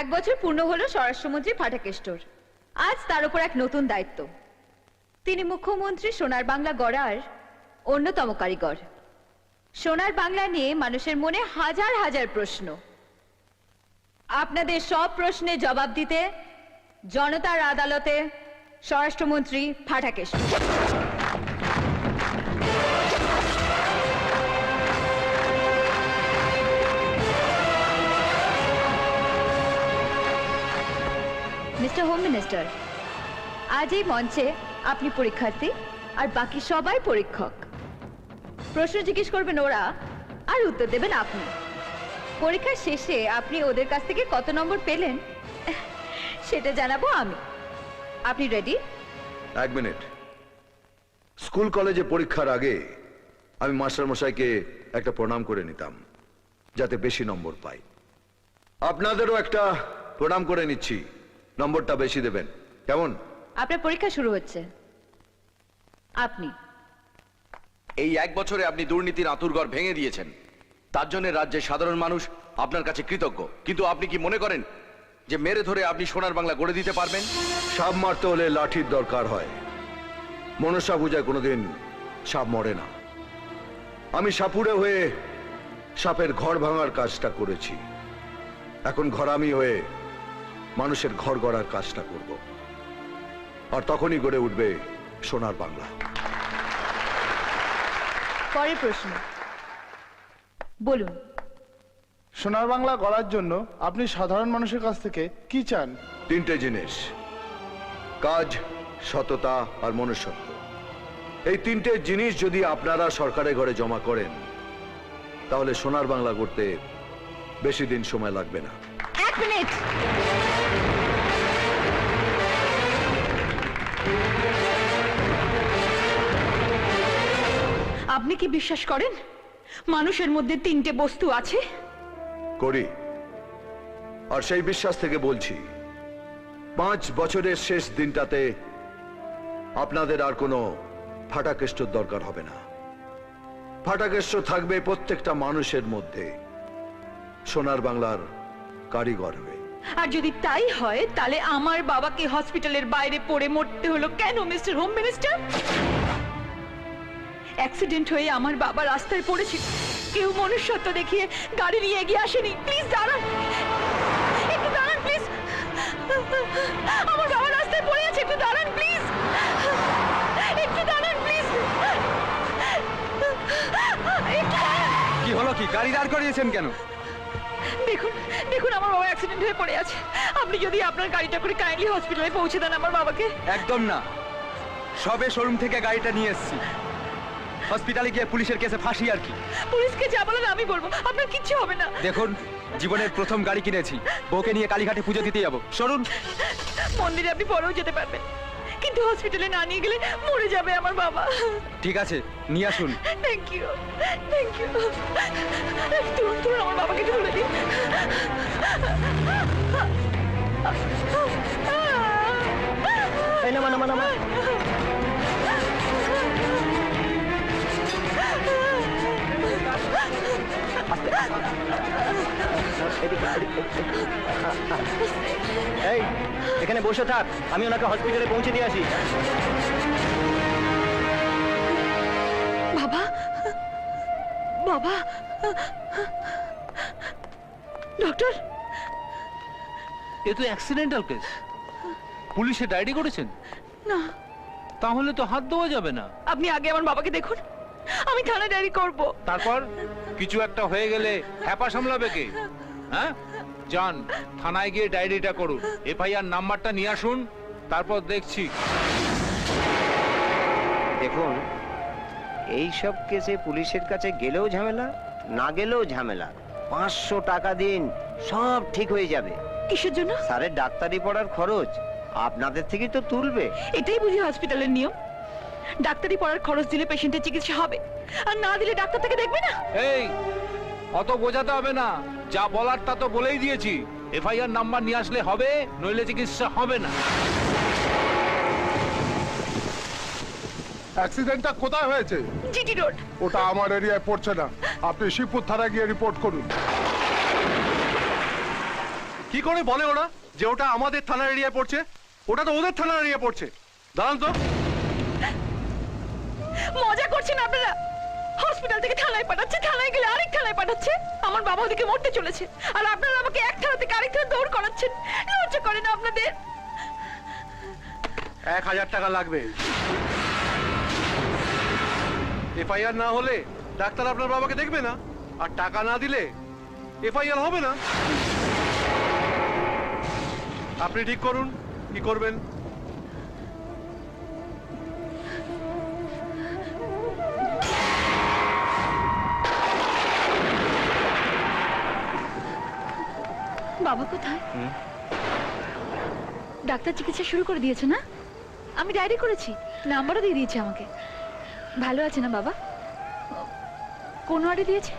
এক বছর পূর্ণ হলো স্বরাষ্ট্রমন্ত্রী ফাটাকেষ্টর। আজ তার উপর এক নতুন দায়িত্ব। তিনি মুখ্যমন্ত্রী সোনার বাংলা গড়ার অন্যতম কারিগর। সোনার বাংলা নিয়ে মানুষের মনে হাজার হাজার প্রশ্ন। আপনাদের সব প্রশ্নের জবাব দিতে জনতার আদালতে স্বরাষ্ট্রমন্ত্রী ফাটাকেষ্ট। মিস্টার হোম মিনিস্টার আজ এই মঞ্চে আপনি পরীক্ষার্থী আর বাকি সবাই পরীক্ষক। প্রশ্ন জিজ্ঞেস করবেন ওরা আর উত্তর দেবেন আপনি। পরীক্ষার শেষে আপনি ওদের কাছ থেকে কত নম্বর পেলেন? সেটা জানাব আমি। আপনি রেডি এক মিনিট। স্কুল কলেজে পরীক্ষার আগে আমি মাস্টার মশাইকে একটা প্রণাম করে নিতাম, যাতে বেশি নম্বর পাই। আপনাদেরও একটা প্রণাম করে নিচ্ছি। নম্বরটা বেশি দেবেন। কেমন? আপনার পরীক্ষা শুরু হচ্ছে। আপনি। এই এক বছরে আপনি দুর্নীতির আঁতুরঘর ভেঙে দিয়েছেন। তার জন্য রাজ্যের সাধারণ মানুষ আপনার কাছে কৃতজ্ঞ। কিন্তু আপনি কি মনে করেন যে মেরে ধরে আপনি সোনার বাংলা গড়ে দিতে পারবেন? সাপ মারতে হলে লাঠির দরকার হয়। মনসা পূজায় কোনোদিন সাপ মরে না। আমি সাপুড়ে হয়ে সাপের ঘর ভাঙার কাজটা করেছি। এখন ঘরামি হয়ে মানুষের ঘর গড়ার কাজটা করব। আর তখনই গড়ে উঠবে সোনার বাংলা। পরের প্রশ্ন। বলুন। সোনার বাংলা গড়ার জন্য আপনি সাধারণ মানুষের কাছ থেকে কি চান? তিনটে জিনিস। কাজ সততা আর মনুষ্যত্ব। এই তিনটে জিনিস যদি আপনারা সরকারের ঘরে জমা করেন তাহলে সোনার বাংলা করতে বেশি দিন সময় লাগবে না। এক মিনিট। আপনি কি বিশ্বাস করেন? মানুষের মধ্যে তিনটে বস্তু আছে? করি। আর সেই বিশ্বাস থেকে বলছি পাঁচ বছরের শেষ দিনটাতে আপনাদের আর কোনো ফাটাকেষ্টর দরকার হবে না। ফাটাকেষ্ট থাকবে প্রত্যেকটা মানুষের মধ্যে। সোনার বাংলার কারিগর হয়ে আর যদি তাই হয় তাহলে আমার বাবাকে হসপিটালের বাইরে পড়ে মরতে হলো কেন মিস্টার হোম মিনিস্টার অ্যাক্সিডেন্ট হয়ে আমার বাবা রাস্তায় পড়েছিল। কেউ মনুষ্যত্ব দেখিয়ে গাড়ি নিয়ে এগিয়ে আসেনি। প্লিজ দাঁড়ান। একটু দাঁড়ান প্লিজ আমার বাবা রাস্তায় পড়ে আছে একটু দাঁড়ান প্লিজ একটু দাঁড়ান প্লিজ কি হলো কি? গাড়ি দাঁড় করিয়েছেন কেন? দেখুন দেখুন আমার বাবা অ্যাক্সিডেন্ট হয়ে পড়ে আছে। আপনি যদি আপনার গাড়িটা করে কাইন্ডলি হসপিটালে পৌঁছে দেন আমার বাবাকে। একদম না। সবে শোরুম থেকে গাড়িটা নিয়ে এসেছি। হসপিটালে গিয়ে পুলিশের কেসে ফাঁসি আর কি? পুলিশকে যা বলেন আমি বলব আপনার কিচ্ছু হবে না। দেখুন জীবনের প্রথম গাড়ি কিনেছি। বউকে নিয়ে কালীঘাটে পুজো দিতে যাব। সরুন। মন্দিরে আপনি পরেও যেতে পারবেন। কিন্তু হসপিটালে না নিয়ে গেলে মরে যাবে আমার বাবা। ঠিক আছে নিয়ে আসুন। থ্যাংক ইউ থ্যাংক ইউ তুরুন তুরুন আমার বাবাকে তুলে দিন। এই নামা নামা নামা এই এখানে বসে থাক। আমি ওনাকে হসপিটালে পৌঁছে দিয়ে আসি। বাবা বাবা ডক্টর? এ তো অ্যাক্সিডেন্টাল কেস পুলিশে ডায়েরি করেছেন? না। তাহলে তো হাত দেওয়া যাবে না। আপনি আগে আমার বাবাকে দেখুন। আমি থানা ডায়েরি করব। তারপর? কিছু একটা হয়ে গেলে হ্যাপা সামলাবে কে? হ্যাঁ? যান থানায় গিয়ে ডায়েরিটা করুন। এফআইআর নাম্বারটা নিয়ে আসুন তারপর দেখছি। দেখুন এই সব কেসে পুলিশের কাছে গেলেও ঝামেলা না গেলেও ঝামেলা। পাঁচশো টাকা দিন সব ঠিক হয়ে যাবে। কিসের জন্য? স্যারের ডাক্তারি পড়ার খরচ আপনাদের থেকেই তো তুলবে। এটাই বুঝি হসপিটালের নিয়ম। ডাক্তারি পড়ার খরচ দিলে পেশেন্টের চিকিৎসা হবে। আর না দিলে ডাক্তার তাকে দেখবে না? এই অত বোঝাতে হবে না। যা বলার তা তো বলেই দিয়েছি। এফআইআর নাম্বার নিয়ে আসলে হবে নইলে চিকিৎসা হবে না। অ্যাক্সিডেন্টটা কোথায় হয়েছে? GT road. ওটা আমার এরিয়ায় পড়ছে না। আপনি শিবপুর থানায় গিয়ে রিপোর্ট করুন। কি করে বলে ওরা যে ওটা আমাদের থানার এরিয়ায় পড়ছে? ওটা তো ওদের থানার এরিয়া পড়ছে। দাঁড়ান তো। মজা করছেন আপনারা। হসপিটাল থেকে থানায় পাঠাচ্ছে, থানায় গেলে আরেক থানায় পাঠাচ্ছে। আমার বাবা ওদিকে মরতে চলেছে। আর আপনারা আমাকে এক থানা থেকে আরেক থানা দৌড় করাচ্ছেন। লজ্জা করে না আপনাদের। এক হাজার টাকা লাগবে। এফআইআর না হলে ডাক্তার আপনার বাবাকে দেখবে না। আর টাকা না দিলে এফআইআর হবে না। আপনি ঠিক করুন, কি করবেন? বাবা কোথায়? ডাক্তার চিকিৎসা শুরু করে দিয়েছে না? আমি ডায়েরি করেছি নাম্বারও দিয়ে দিয়েছে আমাকে। ভালো আছে না বাবা? কোন ওয়ার্ডে দিয়েছে?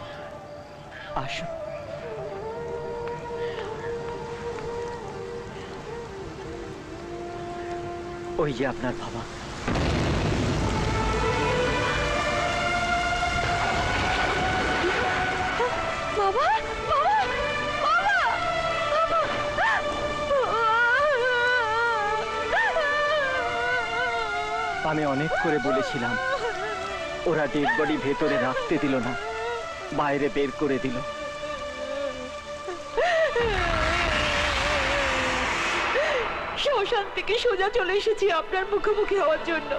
আসুন ওই যে আপনার বাবা বাবা বাবা। বাবা? আমি অনেক করে বলেছিলাম। ওরা ডেড বডি ভেতরে রাখতে দিল না, বাইরে বের করে দিল। শ্মশান থেকে সোজা চলে এসেছি আপনার মুখোমুখি হওয়ার জন্য।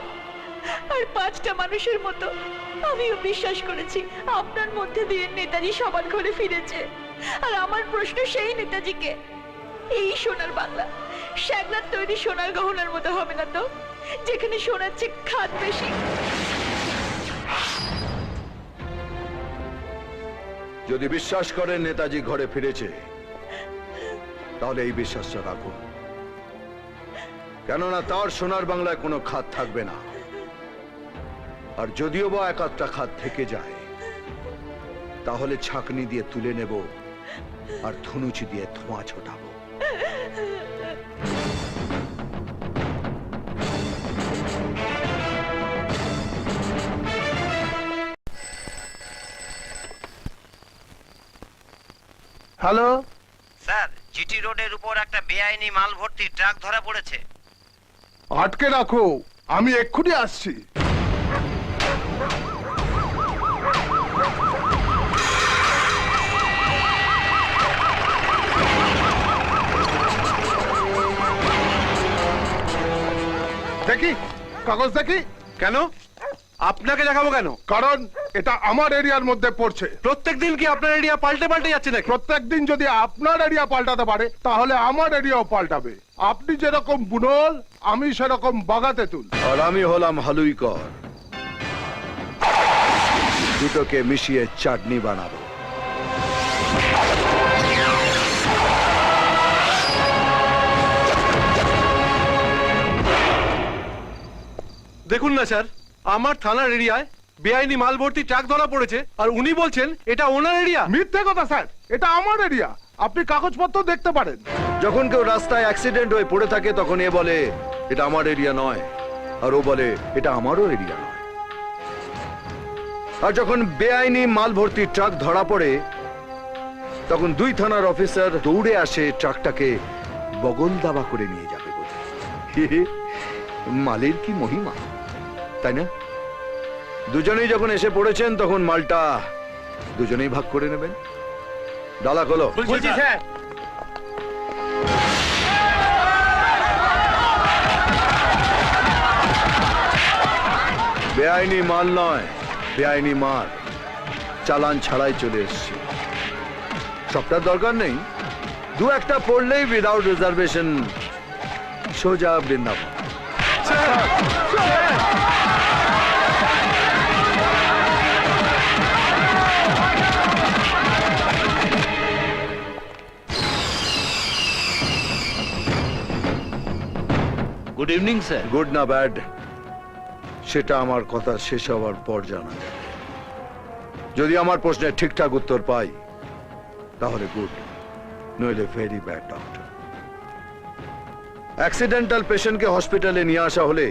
আর পাঁচটা মানুষের মতো আমিও বিশ্বাস করেছি আপনার মধ্যে দিয়ে নেতাজি সবার ঘরে ফিরেছে। আর আমার প্রশ্ন সেই নেতাজিকে, এই সোনার বাংলা, শ্যাগলার তৈরি সোনার গহনার মতো হবে না তো? যেখানে চেয়ে খাদ বেশি। যদি বিশ্বাস করেন নেতাজি ঘরে ফিরেছে, তাহলে এই বিশ্বাসটা রাখুন। কেননা তার সোনার বাংলায় কোনো খাত থাকবে না। আর যদিও বা এক আধটা খাত থেকে যায়, তাহলে ছাকনি দিয়ে তুলে নেব আর ধনুচি দিয়ে ধোঁয়া ছোটাবো। হ্যালো? স্যার জিটি রোডের উপর একটা বেআইনি মাল ভর্তি ট্রাক ধরা পড়েছে। আটকে রাখো আমি এক্ষুনি আসছি। দেখি কাগজ দেখি। কেন? আপনাকে দেখাবো কেন? কারণ এটা আমার এরিয়ার মধ্যে পড়ছে। প্রত্যেক দিন কি আপনার এরিয়া পাল্টে পাল্টে যাচ্ছে নাকি? প্রত্যেক দিন যদি আপনার এরিয়া পাল্টাতে পারে তাহলে আমার এরিয়াও পাল্টাবে। আপনি যেরকম বুনল আমি সেরকম বাগাতে তুল। আর আমি হলাম হালুইকর। দুটোকে মিশিয়ে চাটনি বানাবো। দেখুন না স্যার। আমার থানার এরিয়ায় বেআইনি মাল ভর্তি ট্রাক ধরা পড়েছে আর উনি বলছেন এটা ওনার এরিয়া। মিথ্যে কথা স্যার। এটা আমার এরিয়া। আপনি কাগজপত্র দেখতে পারেন। যখন কেউ রাস্তায় অ্যাক্সিডেন্ট হয়ে পড়ে থাকে তখন এ বলে এটা আমার এরিয়া নয়। আর ও বলে এটা আমারও এরিয়া নয়। আর যখন বেআইনি মাল ভর্তি ট্রাক ধরা পড়ে তখন দুই থানার অফিসার দৌড়ে আসে ট্রাকটাকে বগল দাবা করে নিয়ে যাবে বলে। মালের কি মহিমা? তাই না? দুজনেই যখন এসে পড়েছেন তখন মালটা দুজনেই ভাগ করে নেবেন। ডালা খোলো। স্যার। বেআইনি মাল নয় বেআইনি মাল। চালান ছাড়াই চলে এসছে। সবটার দরকার নেই। দু একটা পড়লেই উইদাউট রিজার্ভেশন সোজা Vrindavan. Good evening sir good না ব্যাড সেটা আমার কথা শেষ হওয়ার পর জানা যাবে। যদি আমার প্রশ্নের ঠিকঠাক উত্তর পাই তাহলে গুড নইলে ভেরি ব্যাড ডক্টর অ্যাক্সিডেন্টাল পেশেন্টকে হসপিটালে নিয়ে আসা হলে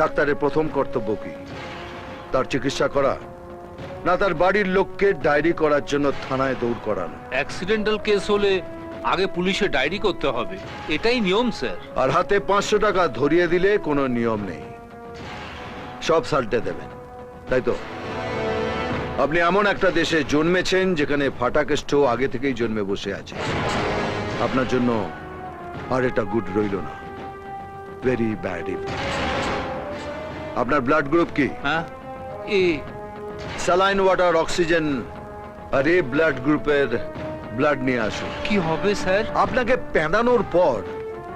ডাক্তারের প্রথম কর্তব্য কি? তার চিকিৎসা করা না তার বাড়ির লোককে ডায়েরি করার জন্য থানায় দৌড় করানো? অ্যাক্সিডেন্টাল কেস হলে আগে পুলিশে ডায়েরি করতে হবে। এটাই নিয়ম স্যার। আর হাতে পাঁচশো টাকা ধরিয়ে দিলে কোনো নিয়ম নেই। সব সাল্টে দেবেন। তাই তো? আপনি এমন একটা দেশে জন্মেছেন যেখানে ফাটাকেষ্ট আগে থেকেই জন্মে বসে আছে। আপনার জন্য আর এটা গুড রইল না। ভেরি ব্যাড আপনার ব্লাড গ্রুপ কি? হ্যাঁ। এ স্যালাইন ওয়াটার অক্সিজেন আর এ ব্লাড গ্রুপের ব্লাড নিয়ে আসুন কি হবে স্যার? আপনাকে পেঁদানোর পর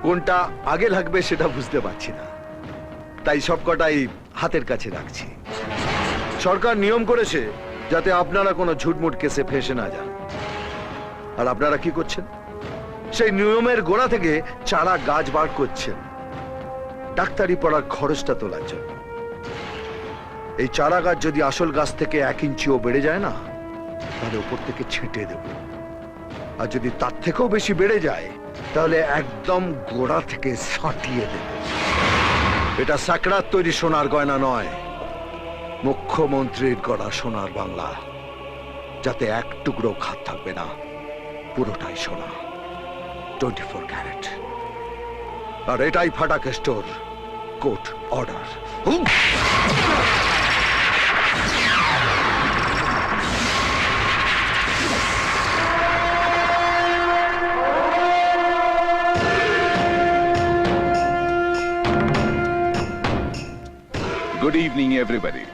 কোনটা আগে লাগবে সেটা বুঝতে পারছি না। তাই সবকটাই হাতের কাছে রাখছি। সরকার নিয়ম করেছে যাতে আপনারা কোনো ঝুটমুট কেসে ফেসে না যান। আর আপনারা কি করছেন? সেই নিয়মের গোড়া থেকে চারা গাছ বার করছেন। ডাক্তারি পড়ার খরচটা তোলার জন্য। এই চারা গাছ যদি আসল গাছ থেকে এক ইঞ্চিও বেড়ে যায় না তাহলে উপর থেকে ছেঁটে দেবো। আর যদি তার থেকেও বেশি বেড়ে যায়, তাহলে একদম গোড়া থেকে সাঁটিয়ে দেবে। এটা সাকরাত তৈরি সোনার গয়না নয়, মুখ্যমন্ত্রীর গড়া সোনার বাংলা। যাতে এক টুকরো খাত থাকবে না, পুরোটাই সোনা। Twenty four carat. আর এটাই ফাটাকে store, court order. Good evening everybody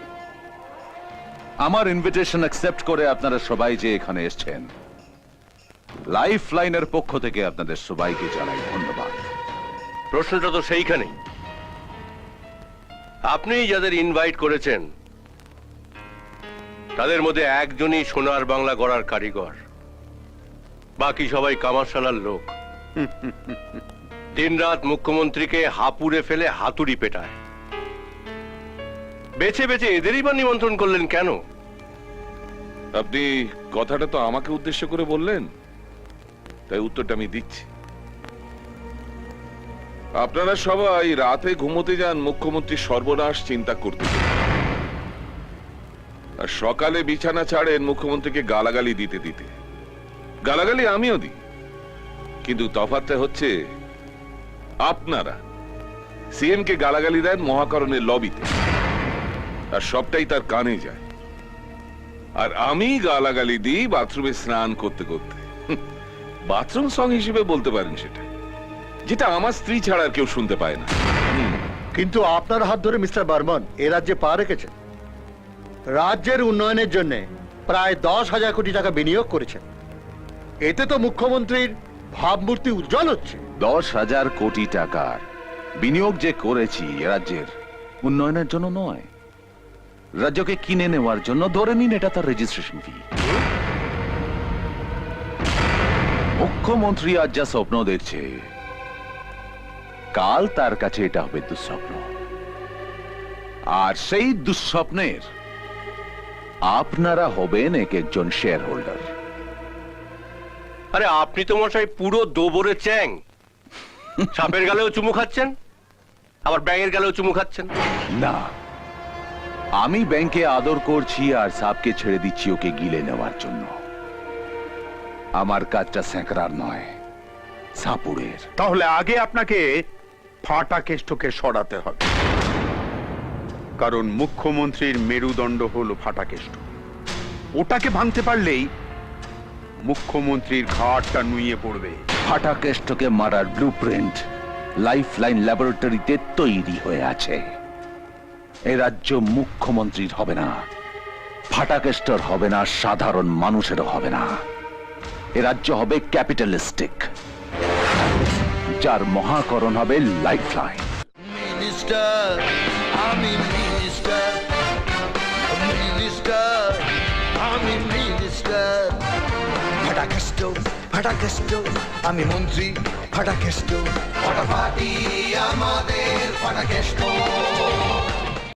আমার ইনভিটেশন অ্যাকসেপ্ট করে আপনারা সবাই যে এখানে এসেছেন লাইফ লাইনের পক্ষ থেকে আপনাদের সবাইকে জানাই ধন্যবাদ। প্রশ্নটা তো সেইখানেই। আপনি যাদের ইনভাইট করেছেন তাদের মধ্যে একজনই সোনার বাংলা গড়ার কারিগর। বাকি সবাই কামারশালার লোক। দিনরাত মুখ্যমন্ত্রীকে হাপুড়ে ফেলে হাতুড়ি পেটায়। বেছে বেছে এদেরই বা নিমন্ত্রণ করলেন কেন? আপনি কথাটা তো আমাকে উদ্দেশ্য করে বললেন। তাই উত্তরটা আমি দিচ্ছি। আপনারা সবাই রাতে ঘুমোতে যান, মুখ্যমন্ত্রী সর্বনাশ চিন্তা করতে আর সকালে বিছানা ছাড়েন মুখ্যমন্ত্রীকে গালাগালি দিতে দিতে। গালাগালি আমিও দিই। কিন্তু তফাৎটা হচ্ছে, আপনারা সিএম কে গালাগালি দেন মহাকরণের লবিতে। আর সবটাই তার কানে যায়। আর আমি গালাগালি দিই বাথরুমে স্নান করতে করতে। বাথরুম সং হিসেবে বলতে পারেন সেটা যেটা আমার স্ত্রী ছাড়া আর কেউ শুনতে পায় না। কিন্তু আপনার হাত ধরে মিস্টার বর্মন এ রাজ্যে পা রেখেছেন। রাজ্যের উন্নয়নের জন্য প্রায় দশ হাজার কোটি টাকা বিনিয়োগ করেছেন। এতে তো মুখ্যমন্ত্রীর ভাবমূর্তি উজ্জ্বল হচ্ছে। দশ হাজার কোটি টাকার বিনিয়োগ যে করেছি এ রাজ্যের উন্নয়নের জন্য নয়। রাজ্যকে কিনে নেওয়ার জন্য ধরে নিন এটা তার রেজিস্ট্রেশন ফি মুখ্যমন্ত্রী আজ যা স্বপ্ন দেখছে কাল তার কাছে এটা হবে দুঃস্বপ্ন। আর সেই দুঃস্বপ্নের আপনারা হবেন এক একজন শেয়ার হোল্ডার আরে আপনি তো মশাই পুরো দোবরে চ্যাং। সাপের গালেও চুমু খাচ্ছেন আবার ব্যাঙের গালেও চুমু খাচ্ছেন। না আমি ব্যাংকে আদর করছি আর সাপকে ছেড়ে দিচ্ছি ওকে গিলে নেওয়ার জন্য। আমার কাজটা স্যাঁকড়ার নয় সাপুড়ের। তাহলে আগে আপনাকে ফাটা কেষ্টকে সরাতে হবে। কারণ মুখ্যমন্ত্রীর মেরুদণ্ড হল ফাটা কেষ্ট ওটাকে ভাঙতে পারলেই মুখ্যমন্ত্রীর ঘাটটা নুয়ে পড়বে। ফাটাকেষ্টকে মারার ব্লু প্রিন্ট লাইফ লাইন ল্যাবরেটরিতে তৈরি হয়ে আছে। এ রাজ্য মুখ্যমন্ত্রীর হবে না। ফাটাকেষ্টর হবে না, সাধারণ মানুষেরও হবে না। এ রাজ্য হবে ক্যাপিটালিস্টিক, যার মহাকরণ হবে লাইফ লাইন মিনিস্টার। আমি আমি মন্ত্রী। ফাটাকেষ্ট, ফাটাফাটি আমাদের ফাটাকেষ্ট।